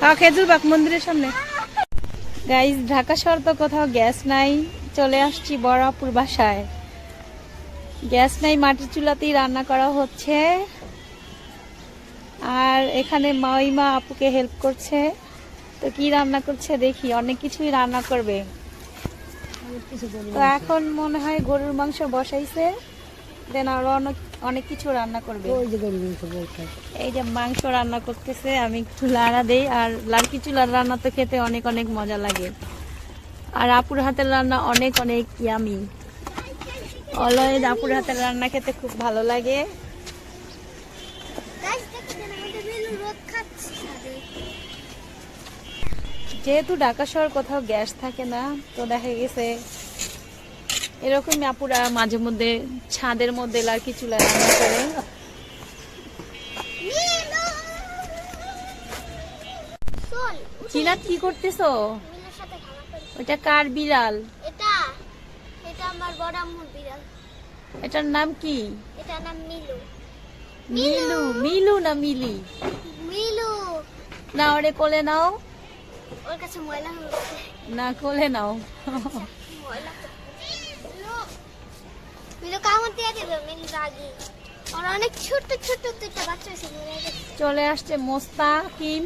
হ্যাঁ খেজুরবাগ মন্দিরের সামনে। গাইজ ঢাকা শহর তো কোথাও গ্যাস নাই। চলে আসছি বড়াপুর বাসায়। গ্যাস নাই, মাটির চুলাতেই রান্না করা হচ্ছে। আর এখানে মাইমা আপুকে হেল্প করছে। তো কি রান্না করছে দেখি, অনেক কিছুই রান্না করবে। তো এখন মনে হয় গরুর মাংস বসাইছে। দেন আরও অনেক অনেক কিছু রান্না করবে। এই যে মাংস রান্না করতেছে আমি একটু লাড়া দেই আর লাড়কি চুলার রান্না তো খেতে অনেক অনেক মজা লাগে। আর আপুর হাতের রান্না অনেক অনেক ইয়ামি অলয়েজ আপুর হাতের রান্না খেতে খুব ভালো লাগে। যেহেতু ঢাকা শহর কোথাও গ্যাস থাকে না তো দেখা গেছে এরকমই আপুরা মাঝে মধ্যে ছাদের মধ্যে লাড়কি চুলা রান্না করে। চিনাত কি করতেছো? ওইটা কার বিড়াল? এটা এটা আমার বড় আম্মুর বিড়াল। এটার নাম কি? নাম মিলু। মিলু মিলু। না মিলি? মিলু। না ওরে কোলে নাও। ওর কাছে ময়লা হচ্ছে না কোলে নাও। ময়লা মিলু কামড় দিয়ে দেবে মিলু রাগি। ওর অনেক ছোট ছোট দুইটা বাচ্চা আছে চলে আসছে মোস্তাকিম।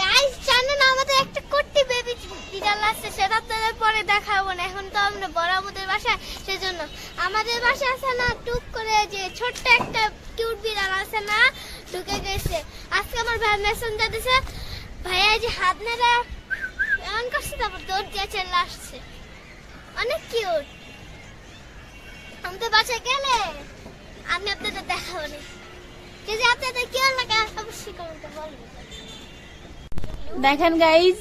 গাইস জানেন আমাদের একটা কুট্টি বেবি বিড়াল আছে সেটা আপনাদের পরে দেখাবো না। এখন তো আমরা বড় আমাদের বাসায় সেজন্য। আমাদের বাসায় আছে না টুক করে যে ছোট্ট একটা কিউট বিড়াল আছে না ঢুকে গেছে। আজকে আমার ভাই মেসেঞ্জার দিছে ভাইয়া যে হাত নেড়া। এমন করছে তারপর দৌড় দিয়ে চলে আসছে। অনেক কিউট আমাদের বাসায় গেলে আমি আপনাদের দেখাবো না। যদি আপনাদের কেউ লাগে অবশ্যই কমেন্টে বলবেন। দেখেন গাইজ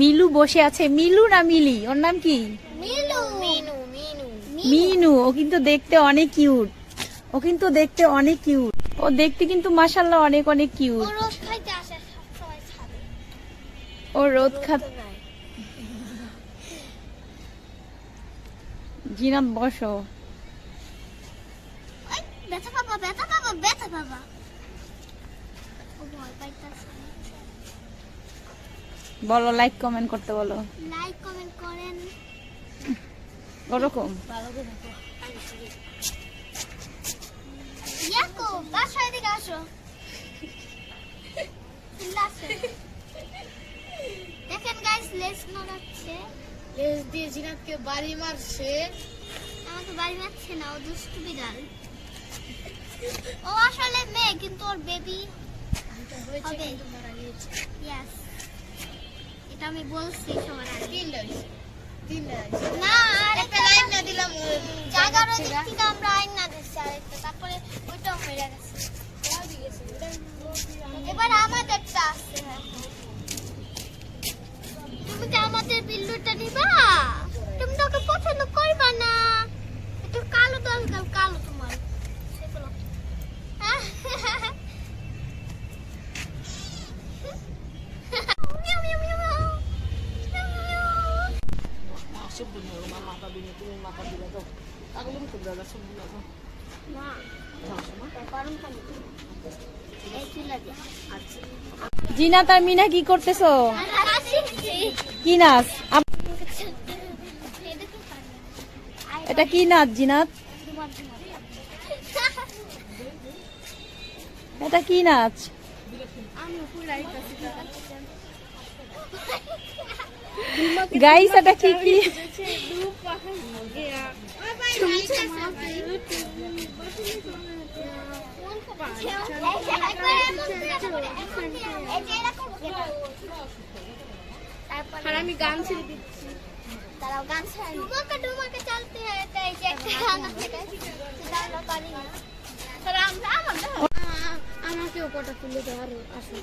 মিলু বসে আছে। মিলু না মিলি? ওর নাম কি? মিনু। মিনু মিনু। মিনু ও কিন্তু দেখতে অনেক কিউট ও কিন্তু দেখতে অনেক কিউট ও দেখতে কিন্তু মাসাল্লাহ অনেক অনেক ও কিউট রোজ খাইতে আসে ও রোদ খা জিনাত বসো। পাবা ব্যথা পাবা ও ভয় পাইতাছে বলো লাইক কমেন্ট করতে বলো। লাইক কমেন্ট করেন। ওরকম। ইয়াকো বাসায় দিকে আসো। দেখেন গাইস লেস নড়াচ্ছে। লেজ দিয়ে জিনাতকে বাড়ি মারছে। আমাকে বাড়ি মারছে না ও দুষ্টু বিড়াল ও আসলে মেয়ে কিন্তু ওর বেবি হবে। ইয়াস এটা আমি বলছি সবার আগে। তিনটা হয়েছে। তিনটা হয়েছে। না আর একটা লাইন না দিলাম জাগারও দিক থেকে আমরা আইন না দিচ্ছি আরেকটা তারপরে ওইটাও মেরে গেছে। এবার আমাদেরটা আসছে এই চুলা দিয়া। জিনাত আর মিনা কি করতেছো। কি নাচ। এটা কি নাচ জিনাত। এটা কি নাচ আমি। গাইস এটা কি কি আর আমি গান ছেড়ে দিচ্ছি তারাও গান ছেড়ে ডুমাকে ডুমাকে চলতে হয় তাই যে একটা গান আছে সেটা আমরা না তারা আমরা আমরা আমাকেও কটা তুলে দেওয়ার আসো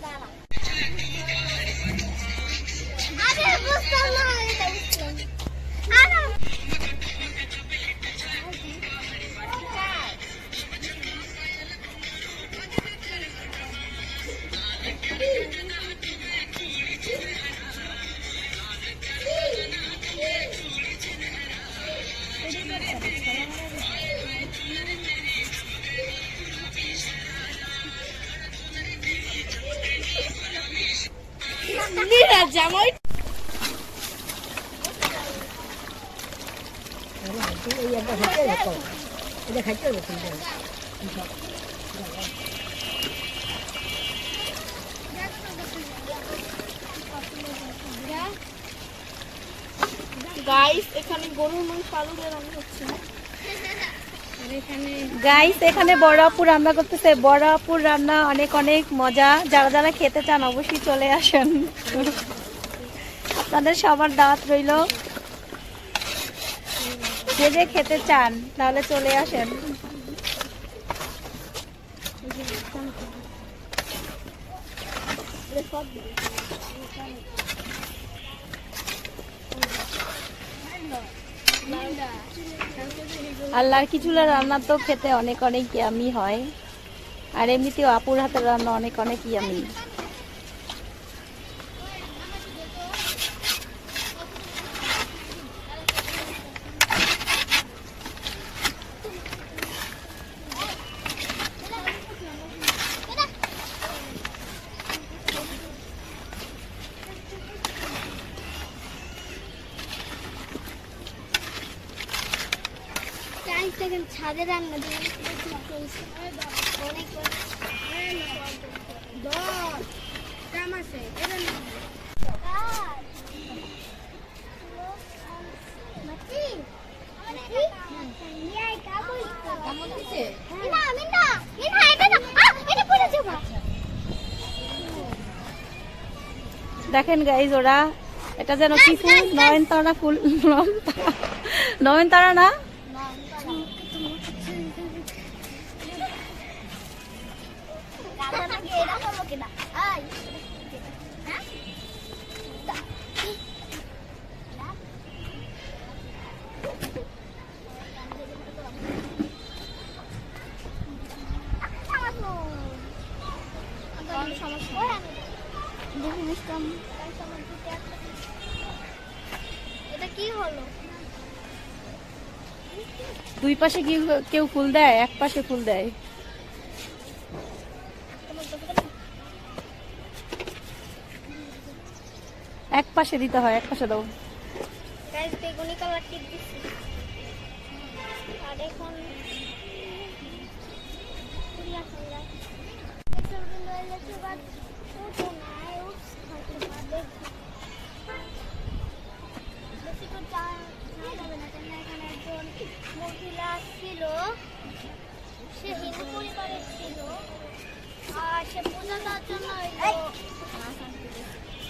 জামাই এটা গাইস এখানে গরুর মাংস আলু রান্না হচ্ছে গাইস এখানে বড় আপুর রান্না করতেছে। বড় আপুর রান্না অনেক অনেক মজা। যারা যারা খেতে চান অবশ্যই চলে আসেন। আপনাদের সবার দাওয়াত রইল। যে যে খেতে চান, তাহলে চলে আসেন। আল্লাহর কিছুলা রান্না তো খেতে অনেক অনেক ইয়ামি হয়। আর এমনিতেও আপুর হাতের রান্না অনেক অনেক ইয়ামি। ছাদে রান্না দেখেন গাইজ ওরা এটা যেন কি ফুল নয়নতারা ফুল নয়নতারা না? দুই পাশে কেউ ফুল দেয় এক পাশে ফুল দেয়। এক পাশে দিতে হয়, এক পাশে দাও। আর এখন ছিল সে হিন্দু পরিবারের ছিল। আর সে পূজা দেওয়ার জন্য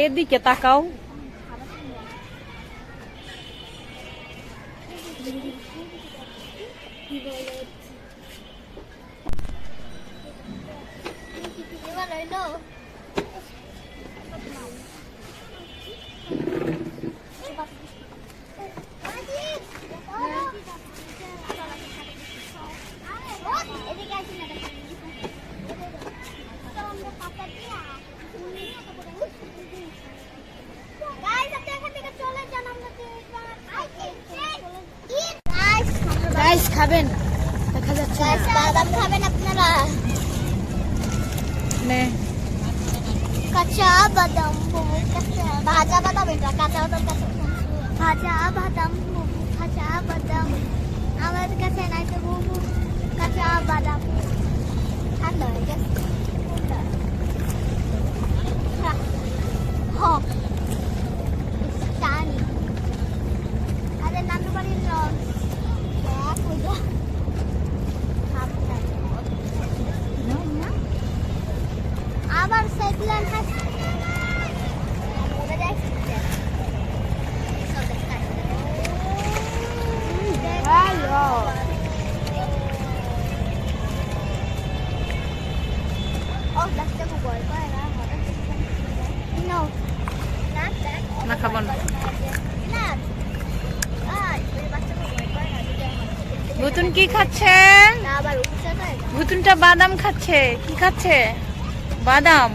এদিকে তাকাও এবার হইলো খাবেন? দেখা যাচ্ছে গাইস বাদাম খাবেন আপনারা? নে। কাঁচা বাদাম বুবু কাঁচা ভাজা বাদাম এটা কাঁচা বাদাম কাঁচা ভাজা বাদাম বুবু কাঁচা বাদাম। আমার কাছে নাই তো বুবু কাঁচা বাদাম। ঠান্ডা হয়ে গেছে। ঠান্ডা। হ্যাঁ। না খাব না ভুতুন কি খাচ্ছে ভুতুনটা বাদাম খাচ্ছে। কি খাচ্ছে? বাদাম।